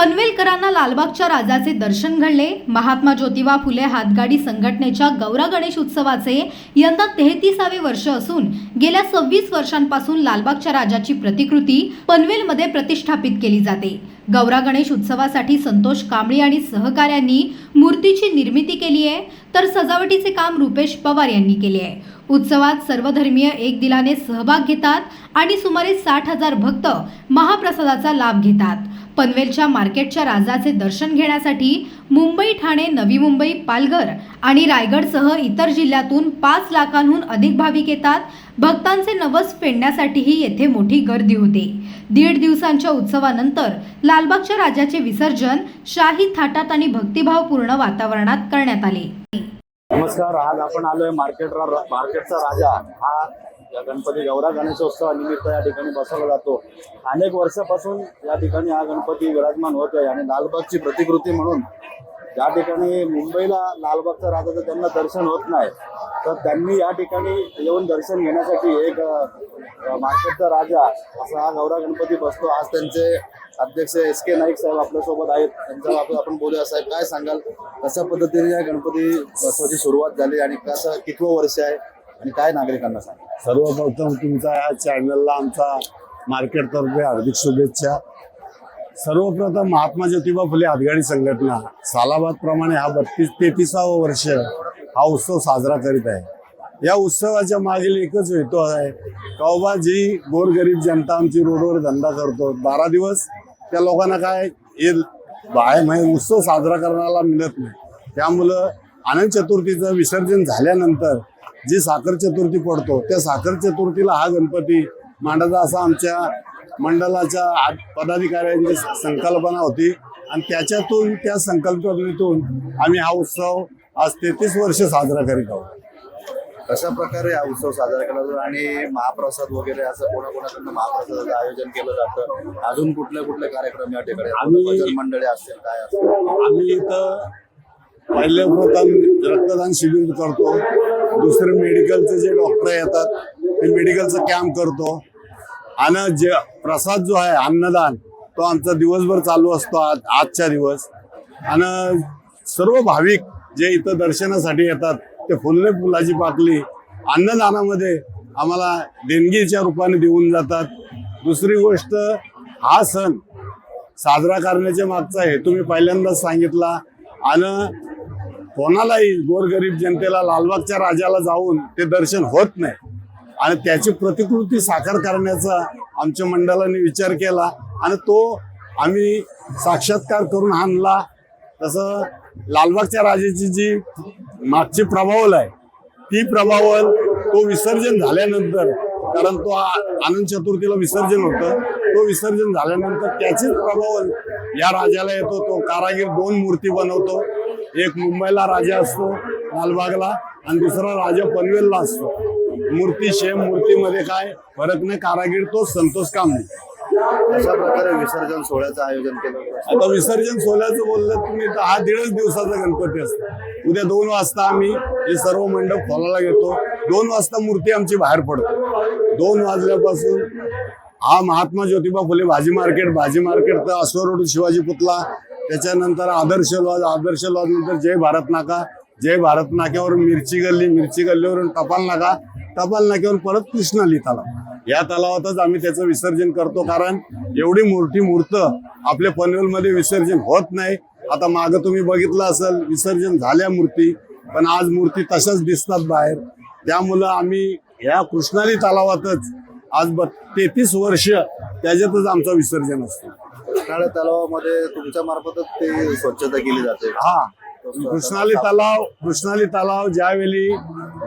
पनवेलकरांना लालबागच्या राजाचे दर्शन घडले. महात्मा ज्योतिबा फुले हातगाडी संघटनेच्या गौरा गणेश उत्सवाचे यंदा तेहतीसावे वर्ष असून गेल्या सव्वीस वर्षांपासून लालबागच्या राजाची प्रतिकृती पनवेलमध्ये प्रतिष्ठापित केली जाते. गौरा गणेश उत्सवासाठी संतोष कांबळी आणि सहकाऱ्यांनी मूर्तीची निर्मिती केली आहे तर सजावटीचे काम रुपेश पवार यांनी केले आहे. उत्सवात सर्वधर्मीय एक दिलाने सहभाग घेतात आणि सुमारे साठ हजार भक्त महाप्रसादाचा लाभ घेतात. पनवेलच्या मार्केटच्या राजाचे दर्शन घेण्यासाठी मुंबई ठाणे नवी मुंबई पालघर आणि रायगडसह इतर जिल्ह्यातून पाच लाखांहून अधिक भाविक येतात. भक्तांचे नवस फेडण्यासाठीही येथे मोठी गर्दी होते. दीड दिवसांच्या उत्सवानंतर लालबागच्या राजाचे विसर्जन शाही थाटात आणि भक्तिभावपूर्ण वातावरणात करण्यात आले. नमस्कार आज आपण आलोय मार्केट मार्केटचा राजा. हा या गणपती गौरा गणेशोत्सवानिमित्त या ठिकाणी बसवला जातो. अनेक वर्षापासून या ठिकाणी हा गणपती विराजमान होत आहे आणि लालबागची प्रतिकृती म्हणून ज्या ठिकाणी मुंबईला लालबागचा राजाचं त्यांना दर्शन होत नाही. तर त्यांनी या ठिकाणी येऊन दर्शन घेण्यासाठी एक मार्केटचा राजा असा हा गौरा गणपती बसतो. आज त्यांचे अध्यक्ष एस के नाईक साहेब आपल्यासोबत आहेत. त्यांच्या आपण आपण बोलूया. साहेब काय सांगाल? कशा पद्धतीने या गणपती बसवाची सुरुवात झाली आणि कसं कितवं वर्ष आहे आणि काय नागरिकांना सांगा सर्वप्रथम तुमचा या चॅनलला आमचा मार्केटतर्फे हार्दिक शुभेच्छा. सर्वप्रथम महात्मा ज्योतिबा फुले हातगाडी संघटना सालाबाद प्रमाणे हा बत्तीस तेहतीसावं वर्ष हा उत्सव साजरा करीत आहे. या उत्सवाच्या मागील एकच हेतू आहे का जी गोरगरीब जनता आमची रोडवर धंदा करतो. बारा दिवस त्या लोकांना काय हे बाहेर म्हणजे उत्सव साजरा करण्याला मिळत नाही. त्यामुळं आनंद चतुर्थीचं विसर्जन झाल्यानंतर जी साखर चतुर्थी पडतो त्या साखर चतुर्थीला हा गणपती मांडायचा असा आमच्या मंडळाच्या पदाधिकाऱ्यांची संकल्पना होती. आणि त्याच्यातून त्या संकल्पनेतून आम्ही हा उत्सव आज तेहतीस वर्ष साजरा करीत आहोत. कशा प्रकारे हा उत्सव साजरा केला जातो? आणि महाप्रसाद वगैरे असं कोणाकोणाकडनं महाप्रसादाचं आयोजन केलं जातं? अजून कुठले कुठले कार्यक्रम या ठिकाणी आम्ही- मंडळी असतील काय असतील? आम्ही इथं पहिले प्रथम रक्तदान शिबिर करतो. दुसरे मेडिकलचे जे डॉक्टर येतात ते मेडिकलचं कॅम्प करतो. आणि जे प्रसाद जो आहे अन्नदान तो आमचा दिवसभर चालू असतो आज आजच्या दिवस. आणि सर्व भाविक जे इथं दर्शनासाठी येतात ते फुलले फुलाची पाकली अन्नदानामध्ये आम्हाला देणगीच्या रूपाने देऊन जातात. दुसरी गोष्ट हा सण साजरा करण्याच्या मागचा हेतू मी पहिल्यांदाच सांगितला. आणि कोणालाही गोरगरीब जनतेला लालबागच्या राजाला जाऊन ते दर्शन होत नाही. आणि त्याची प्रतिकृती साकार करण्याचा आमच्या मंडळाने विचार केला आणि तो आम्ही साक्षात्कार करून आणला. तसं लालबागच्या राजाची जी मागची प्रभावल आहे ती प्रभावल तो विसर्जन झाल्यानंतर कारण तो आ- आनंद चतुर्थीला विसर्जन होतं तो विसर्जन झाल्यानंतर त्याचीच प्रभावल या राजाला येतो तो कारागीर दोन मूर्ती बनवतो. एक मुंबईला राजा असतो लालबागला आणि दुसरा राजा पनवेलला असतो. मूर्ती शेम मूर्तीमध्ये काय फरक नाही कारागीर तो संतोष कांबळे अशा प्रकारे विसर्जन सोहळ्याचं आयोजन केलं. आता विसर्जन सोहळ्याचं बोललं तुम्ही तर हा दीडच दिवसाचा गणपती असतो. उद्या दोन वाजता आम्ही हे सर्व मंडप खोलायला घेतो दोन वाजता मूर्ती आमची बाहेर पडते. दोन वाजल्यापासून हा महात्मा ज्योतिबा फुले भाजी मार्केट. भाजी मार्केट तर अश्व रोड शिवाजी पुतला त्याच्यानंतर आदर्श लॉज आदर्श लॉज नंतर जय भारत नाका. जय भारत नाक्यावरून मिरची गल्ली मिरची गल्लीवरून टपाल नाका. टपाल नाक्यावरून परत कृष्णाली तलाव. या तलावातच आम्ही त्याचं विसर्जन करतो कारण एवढी मोठी मूर्त आपल्या पनवेलमध्ये विसर्जन होत नाही. आता मागं तुम्ही बघितलं असेल विसर्जन झाल्या मूर्ती पण आज मूर्ती तशाच दिसतात बाहेर. त्यामुळं आम्ही या कृष्णाली तलावातच आज ब तेहतीस वर्ष त्याच्यातच आमचं विसर्जन असतं. कृष्णाळ्या तलावामध्ये तुमच्या मार्फतच ते स्वच्छता केली जाते. हा. कृष्णाली तलाव कृष्णाली तलाव ज्यावेळी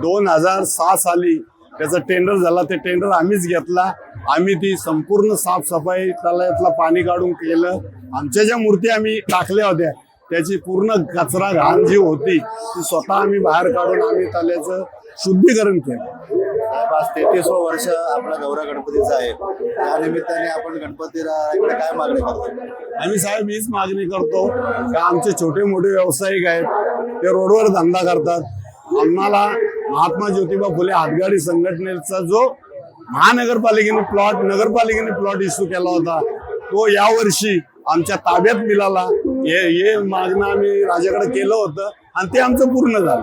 दोन हजार सहा साली त्याचा टेंडर झाला ते टेंडर आम्हीच घेतला. आम्ही ती संपूर्ण साफसफाई तलावातला पाणी काढून केलं. आमच्या ज्या मूर्ती आम्ही टाकल्या होत्या त्याची पूर्ण कचरा घाण जी होती ती स्वतः आम्ही बाहेर काढून आम्ही तल्याचं शुद्धीकरण केलं. पाच तेहतीस वर्ष आपला गौरा गणपतीचा आहे. त्या निमित्ताने आपण गणपतीला इकडे काय मागणी करतो? आम्ही साहेब हीच मागणी करतो. का आमचे छोटे मोठे व्यावसायिक आहेत ते रोडवर धंदा करतात. आम्हाला महात्मा ज्योतिबा फुले हातगाडी संघटनेचा जो महानगरपालिकेने प्लॉट नगरपालिकेने प्लॉट इश्यू केला होता तो यावर्षी आमच्या ताब्यात मिळाला. हे हे मागणं आम्ही राजाकडे केलं होतं आणि ते आमचं पूर्ण झालं.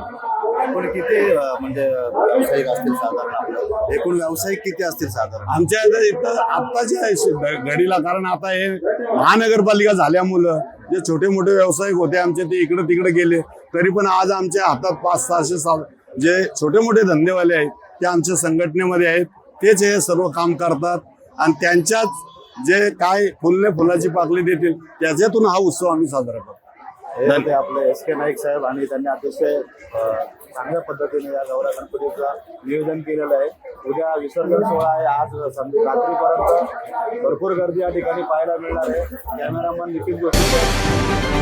पण किती म्हणजे व्यावसायिक असतील साधारण आपलं एकूण व्यावसायिक किती असतील साधारण? आमच्या इथं इथं आत्ताच्या घडीला. कारण आता हे महानगरपालिका झाल्यामुळं जे छोटे मोठे व्यावसायिक होते आमचे ते इकडे तिकडे गेले. तरी पण आज आमच्या हातात पाच सहाशे साल जे छोटे मोठे धंदेवाले आहेत ते आमच्या संघटनेमध्ये आहेत. तेच हे सर्व काम करतात. आणि त्यांच्याच जे काय फुलने फुलाची पाकळी देतील त्याच्यातून हा उत्सव आम्ही साजरा करतो. हे होते आपले एस के नाईक साहेब आणि त्यांनी अतिशय अं, चांगल्या पद्धतीने या गौरा गणपतीचं नियोजन केलेलं आहे. उद्या विसर्जन सोहळा आहे. आज संध्या रात्रीपर्यंत भरपूर गर्दी या ठिकाणी पाहायला मिळणार आहे. कॅमेरामन नितीन जोशी.